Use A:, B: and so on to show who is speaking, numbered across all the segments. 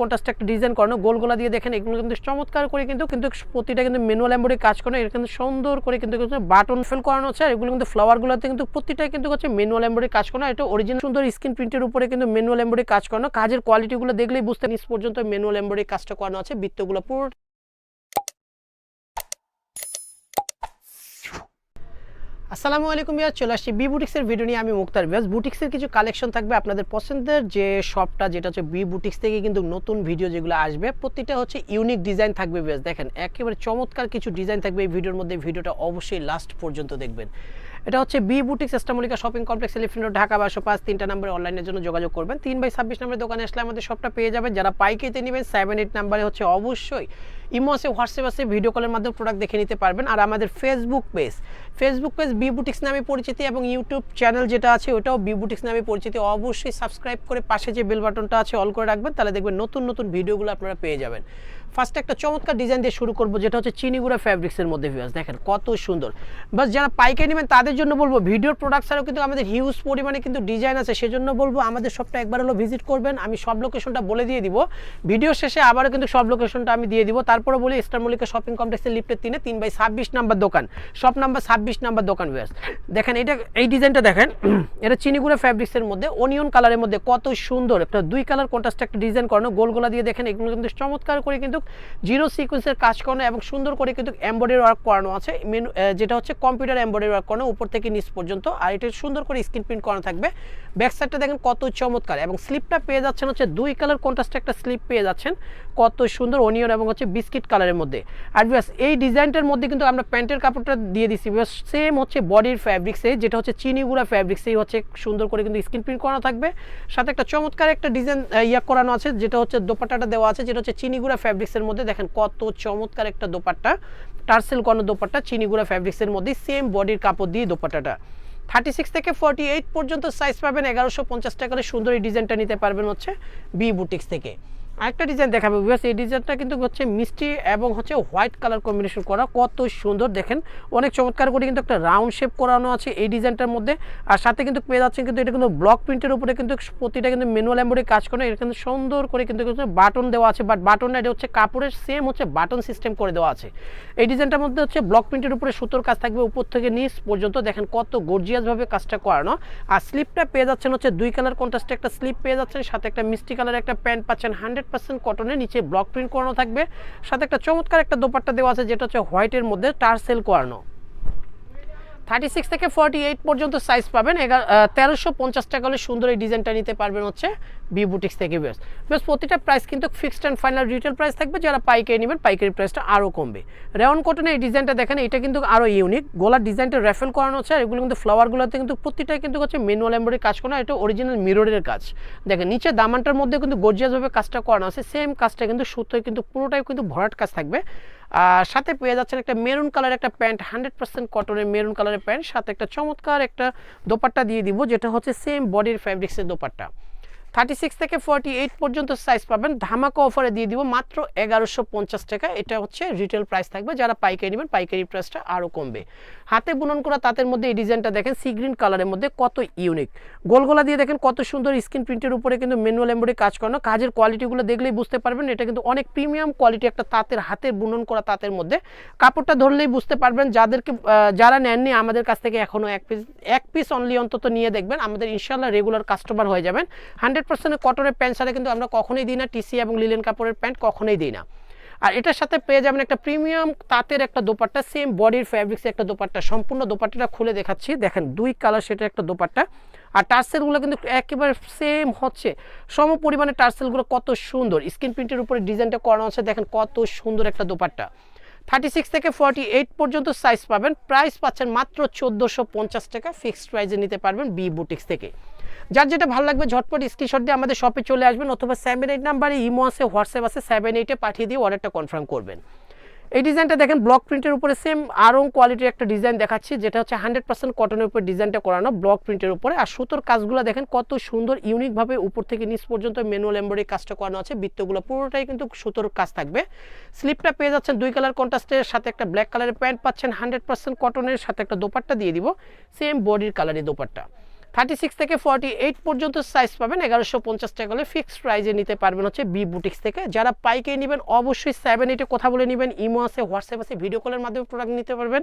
A: Contrast একটা design করানো গোল গোলা দিয়ে দেখেন, এগুলো কিন্তু চমৎকার করে কিন্তু কিন্তু প্রতিটা কিন্তু ম্যানুয়াল অ্যাম্বোরি কাজ করানো এটা কিন্তু সুন্দর করে কিন্তু বাটন ফেল করানো হচ্ছে, আর এগুলো কিন্তু ফ্লাওয়ারগুলোতে কিন্তু প্রতিটাই কিন্তু হচ্ছে ম্যানুয়াল অ্যাম্বোরি কাজ করানো এটা অরিজিনাল সুন্দর স্ক্রিন প্রিন্টের উপরে কিন্তু ম্যানুয়াল অ্যাম্বোরি কাজ করানো কাজের কোয়ালিটিগুলো দেখলেই বুঝতে নিচ পর্যন্ত ম্যানুয়াল এম্বয়ডারি কাজটা করানো আছে, বৃত্তগুলো পুরো আসসালামু আলাইকুম ইয়ার চলে আসছি বি বুটিক্সের ভিডিও নিয়ে। আমি মুক্তার বিয়াস বুটিক্সের কিছু কালেকশন থাকবে আপনাদের পছন্দের যে শপটা যেটা হচ্ছে বি বুটিক্স থেকে কিন্তু নতুন ভিডিও যেগুলো আসবে, প্রতিটা হচ্ছে ইউনিক ডিজাইন থাকবে বিয়াস দেখেন, একেবারে চমৎকার কিছু ডিজাইন থাকবে এই ভিডিওর মধ্যে। ভিডিওটা অবশ্যই লাস্ট পর্যন্ত দেখবেন। এটা হচ্ছে B boutiques ইস্টামলিকা shopping complex Elephant Road Dhaka বারোশো পাঁচ। তিনটা নম্বরে অনলাইনের জন্য যোগাযোগ করবেন। তিন বাই ছাব্বিশ নম্বরের দোকানে আসলে আমাদের সবটা পেয়ে যাবেন। যারা পাইকেতে নেবেন সেভেন এইট নাম্বারে হচ্ছে অবশ্যই ইমো আছে, হোয়াটসঅ্যাপ আছে ভিডিও কলের মাধ্যমে প্রোডাক্ট দেখে নিতে পারবেন। আর আমাদের Facebook page Facebook page B boutiques নামে পরিচিতি এবং ইউটিউব চ্যানেল যেটা আছে, ওটাও বি বুটিক্স নামে পরিচিতি। অবশ্যই সাবস্ক্রাইব করে পাশে যে বেল বাটনটা আছে অল করে রাখবেন, তাহলে দেখবেন নতুন নতুন ভিডিওগুলো আপনারা পেয়ে যাবেন। ফার্স্ট একটা চমৎকার ডিজাইন দিয়ে শুরু করব, যেটা হচ্ছে চিনিগুড়া ফ্যাব্রিক্সের মধ্যে ভিউয়ার্স দেখেন কত সুন্দর। বাস যারা পাইকারি নেবেন, তাদের জন্য বলব ভিডিওর প্রোডাক্ট ছাড়াও কিন্তু আমাদের হিউজ পরিমাণে কিন্তু ডিজাইন আছে, সেজন্য বলব আমাদের সবটা একবার হলো ভিজিট করবেন। আমি সব লোকেশনটা বলে দিয়ে দিব। ভিডিও শেষে আবারও কিন্তু সব লোকেশনটা আমি দিয়ে দিব। তারপরে বলি স্টার মল্লিকা শপিং কমপ্লেক্সের লিফটের তিনে, তিন বাই ছাব্বিশ নাম্বার দোকান। শপ নাম্বার ছাব্বিশ নাম্বার দোকান ভিউয়ার্স দেখেন, এটা, এই ডিজাইনটা দেখেন, এটা চিনিগুড়া ফ্যাব্রিক্সের মধ্যে অনিয়ন কালারের মধ্যে কত সুন্দর। একটা দুই কালার কন্ট্রাস্ট একটা ডিজাইন করানো গোল গোলা দিয়ে দেখেন, এগুলো কিন্তু চমৎকার করে কিন্তু জিরো সিকোয়েন্সের কাজ করানো এবং সুন্দর করে কিন্তু এম্বয়ডারি ওয়ার্ক করানো আছে। মেনু যেটা হচ্ছে কম্পিউটার এম্বয়ডারি ওয়ার্ক করানো, উপর থেকে নিচ পর্যন্ত। আর এটা সুন্দর করে স্ক্রিন প্রিন্ট করানো থাকবে। ব্যাক সাইডটা দেখেন কত চমৎকার এবং স্লিপটা পেয়ে যাচ্ছেন হচ্ছে দুই কালার কন্ট্রাস্ট একটা স্লিপ পেয়ে যাচ্ছেন। কত সুন্দর অনিয়ন এবং হচ্ছে বিস্কিট কালারের মধ্যে। আর বিয়াস এই ডিজাইনটার মধ্যে কিন্তু আমরা প্যান্টের কাপড়টা দিয়ে দিচ্ছি বিয়াস সেম হচ্ছে বডির ফ্যাব্রিক্সে যেটা হচ্ছে চিনিগুড়া ফ্যাব্রিক্সেই হচ্ছে সুন্দর করে কিন্তু স্ক্রিন প্রিন্ট করানো থাকবে। সাথে একটা চমৎকার একটা ডিজাইন ইয়া করানো আছে, যেটা হচ্ছে দোপাট্টাটা দেওয়া আছে, যেটা হচ্ছে চিনিগুড়া ফ্যাব্রিক্সের মধ্যে। দেখেন কত চমৎকার একটা দোপাট্টা, টার্সেল করানো দোপাট্টা চিনিগুড়া ফ্যাব্রিক্সের মধ্যে সেম বডির কাপড় দিয়ে দোপাট্টাটা। থার্টি সিক্স থেকে ফর্টি এইট পর্যন্ত সাইজ পাবেন, এগারোশো পঞ্চাশ টাকার সুন্দর এই ডিজাইনটা নিতে পারবেন হচ্ছে বি বুটিক্স থেকে। আরেকটা ডিজাইন দেখাবে বিকজ এই ডিজাইনটা কিন্তু হচ্ছে মিষ্টি এবং হচ্ছে হোয়াইট কালার কম্বিনেশন করা। কত সুন্দর দেখেন, অনেক চমৎকার করে কিন্তু একটা রাউন্ড শেপ করানো আছে এই ডিজাইনটার মধ্যে। আর সাথে কিন্তু পেয়ে যাচ্ছেন কিন্তু এটা কিন্তু ব্লক প্রিন্টের উপরে কিন্তু প্রতিটা কিন্তু ম্যানুয়াল এম্বয়ডারি কাজ করে এটা কিন্তু সুন্দর করে কিন্তু বাটন দেওয়া আছে বাট বাটনটা এটা হচ্ছে কাপড়ের সেম হচ্ছে বাটন সিস্টেম করে দেওয়া আছে। এই ডিজাইনটার মধ্যে হচ্ছে ব্লক প্রিন্টের উপরে সুতোর কাজ থাকবে উপর থেকে নিচ পর্যন্ত। দেখেন কত গর্জিয়াসভাবে কাজটা করানো। আর স্লিপটা পেয়ে যাচ্ছেন হচ্ছে দুই কালার কন্ট্রাস্টে একটা স্লিপ পেয়ে যাচ্ছেন, সাথে একটা মিষ্টি কালার একটা প্যান্ট পাচ্ছেন হান্ড্রেড পার্সেন্ট কটনের নিচে ব্লক প্রিন্ট করানো থাকবে। সাথে একটা চমৎকার একটা দোপাট্টা দেওয়া আছে, যেটা হচ্ছে হোয়াইটের মধ্যে টার সেল করানো থার্টি সিক্স থেকে ফর্টি এইট পর্যন্ত সাইজ পাবেন। তেরোশো পঞ্চাশ টাকা হলে সুন্দর এই ডিজাইনটা নিতে পারবেন হচ্ছে বি বুটিক্স থেকে বেশ বেশ, প্রতিটা প্রাইস কিন্তু fixed and final retail price থাকবে। যারা পাইকারি নেবেন, পাইকারি প্রাইসটা আরও কমবে। রেওয়ান কটনের এই ডিজাইনটা দেখেন, এটা কিন্তু আরও ইউনিক গোলার ডিজাইনটা রেফেল করানো হচ্ছে, আর এগুলো কিন্তু ফ্লাওয়ারগুলোতে কিন্তু প্রতিটাই কিন্তু হচ্ছে ম্যানুয়াল এম্বয়ডারি কাজ করা এটা অরিজিনাল মিররের কাজ। দেখেন, নিচে দামানটার মধ্যে কিন্তু গর্জিয়াসভাবে কাজটা করানো আছে। সেম কাজটা কিন্তু সুতোয় কিন্তু পুরোটাই কিন্তু ভরাট কাজ থাকবে। সাথে পেয়ে যাচ্ছেন একটা মেরুন কালার একটা প্যান্ট, হান্ড্রেড পার্সেন্ট কটনের মেরুন কালারের প্যান্ট, সাথে একটা চমৎকার একটা দোপাট্টা দিয়ে দিব, যেটা হচ্ছে সেম বডির ফ্যাব্রিক্সের দোপাট্টা। থার্টি সিক্স থেকে ফর্টি এইট পর্যন্ত সাইজ পাবেন। ধামাকা অফারে দিয়ে দিব মাত্র এগারোশো পঞ্চাশ টাকা। এটা হচ্ছে রিটেল প্রাইস থাকবে। যারা পাইকারি নেবেন, পাইকারি প্রাইসটা আরও কমবে। হাতে বুনন করা, তাঁতের মধ্যে এই ডিজাইনটা দেখেন সি গ্রিন কালারের মধ্যে কত ইউনিক গোলগোলা দিয়ে দেখেন, কত সুন্দর স্ক্রিন প্রিন্টের উপরে কিন্তু ম্যানুয়াল এম্বয়ডারি কাজ করানো। কাজের কোয়ালিটিগুলো দেখলেই বুঝতে পারবেন, এটা কিন্তু অনেক প্রিমিয়াম কোয়ালিটি একটা তাঁতের, হাতে বুনন করা তাঁতের মধ্যে। কাপড়টা ধরলেই বুঝতে পারবেন, যাদেরকে যারা নেননি, আমাদের কাছ থেকে এখনও এক পিস এক পিস অনলি অন্তত নিয়ে দেখবেন। আমাদের ইনশাল্লাহ রেগুলার কাস্টমার হয়ে যাবেন। হান্ড্রেড পার্সেন্ট কটনের প্যান্ট ছাড়া কিন্তু আমরা কখনোই দিই না টিসি এবং লিলেন কাপড়ের প্যান্ট কখনোই দিই না। আর এটার সাথে পেয়ে যাবেন একটা প্রিমিয়াম তাঁতের একটা দোপাট্টা সেম বডির ফ্যাব্রিক্সের একটা দোপাট্টা, সম্পূর্ণ দোপাট্টাটা খুলে দেখাচ্ছি। দেখেন, দুই কালার সেটা একটা দোপাট্টা। আর টার্সেলগুলো কিন্তু একেবারে সেম হচ্ছে। সম পরিমাণে টার্সেলগুলো কত সুন্দর। স্ক্রিন প্রিন্টের উপরে ডিজাইনটা করানো আছে। দেখেন, কত সুন্দর একটা দোপাট্টা। থার্টি সিক্স থেকে ফর্টি এইট পর্যন্ত সাইজ পাবেন। প্রাইস পাচ্ছেন মাত্র চোদ্দোশো পঞ্চাশ টাকা। ফিক্সড প্রাইসে নিতে পারবেন বি বুটিক্স থেকে। যার যেটা ভালো লাগবে, ঝটপট স্ক্রিনশট দিয়ে আমাদের শপে চলে আসবেন, অথবা সেভেন এইট নাম্বারে ইমো আছে হোয়াটসঅ্যাপ আছে সেভেন এইটে পাঠিয়ে দিয়ে অর্ডারটা কনফার্ম করবেন। এই ডিজাইনটা দেখেন ব্লক প্রিন্টের উপরে সেম আরও কোয়ালিটির একটা ডিজাইন দেখাচ্ছি, যেটা হচ্ছে হান্ড্রেড পার্সেন্ট কটনের উপর ডিজাইনটা করানো ব্লক প্রিন্টের উপরে। আর সুতোর কাজগুলো দেখেন, কত সুন্দর ইউনিকভাবে উপর থেকে নিচ পর্যন্ত ম্যানুয়াল এম্বয়ডারি কাজটা করানো আছে, বৃত্তগুলো পুরোটাই কিন্তু সুতোর কাজ থাকবে। স্লিপটা পেয়ে যাচ্ছেন দুই কালার কন্ট্রাস্টের সাথে একটা ব্ল্যাক কালারের প্যান্ট পাচ্ছেন হান্ড্রেড পার্সেন্ট কটনের সাথে একটা দোপাট্টা দিয়ে দিব সেম বডির কালারের দোপাট্টা। থার্টি সিক্স থেকে ফর্টি এইট পর্যন্ত সাইজ পাবেন। এগারোশো পঞ্চাশ টাকা হলে ফিক্সড প্রাইজে নিতে পারবেন হচ্ছে বি বুটিক্স থেকে। যারা পাইকে নেবেন, অবশ্যই সেভেন এইটে কথা বলে নেবেন। ইমো আছে হোয়াটসঅ্যাপ আছে ভিডিও কলের মাধ্যমে প্রোডাক্ট নিতে পারবেন।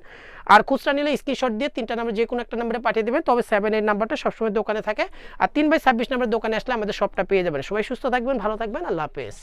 A: আর খুচরা নিলে স্ক্রিনশট দিয়ে তিনটা নাম্বার যে কোনো একটা নাম্বারে পাঠিয়ে দেবেন। তবে সেভেন এইট নাম্বারটা সবসময় দোকানে থাকে। আর তিন বাই ছাব্বিশ নাম্বার দোকানে আসলে আমাদের সবটা পেয়ে যাবেন। সবাই সুস্থ থাকবেন, ভালো থাকবেন। আল্লাহ হাফেজ।